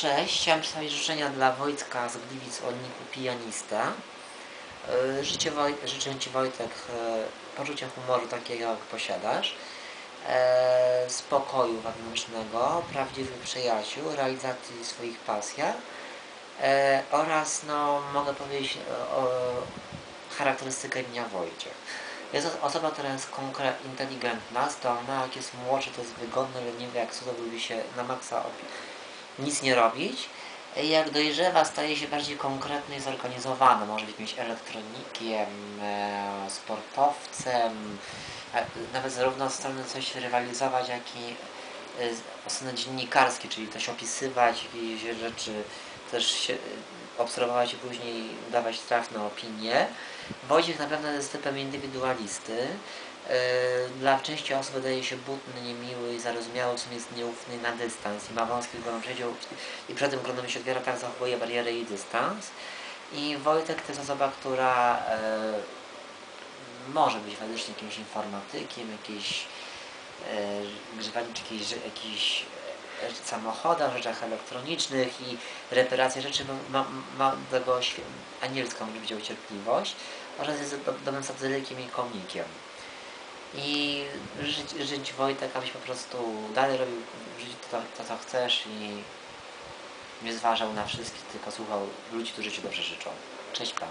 Cześć, chciałem przedstawić życzenia dla Wojtka z Gliwic o niku pianista. E, Życzę, życzę Ci Wojtek e, poczucia humoru takiego jak posiadasz, e, spokoju wewnętrznego, prawdziwych przyjaciół, realizacji swoich pasjach oraz no mogę powiedzieć o, charakterystykę imienia Wojciech. Jest to osoba, która jest inteligentna, zdolna, jak jest młodszy, to jest wygodny, leniwy, jak cudownie się na maksa opi- nic nie robić. Jak dojrzewa, staje się bardziej konkretny i zorganizowany. Może być jakimś elektronikiem, e, sportowcem, e, nawet zarówno z strony coś rywalizować, jak i e, strony dziennikarskiej, czyli coś opisywać, jakieś rzeczy, też się obserwować i później dawać trafne opinie. Wojciech na pewno jest typem indywidualisty. Yy, Dla części osób wydaje się butny, niemiły i zarozumiały, w sumie jest nieufny na dystans i ma wąski grono przedział i przed tym gronem się otwiera, tak zachowuje barierę i dystans. I Wojtek to jest osoba, która yy, może być faktycznie jakimś informatykiem, jakiś e, samochodach, rzeczach elektronicznych i reparacja rzeczy ma, ma, ma tego anielską, wziął cierpliwość oraz jest do, dobrym satyrykiem i komikiem. I żyć, żyć Wojtek, abyś po prostu dalej robił w to, to, co chcesz i nie zważał na wszystkich, tylko słuchał ludzi, którzy ci dobrze życzą. Cześć Pan.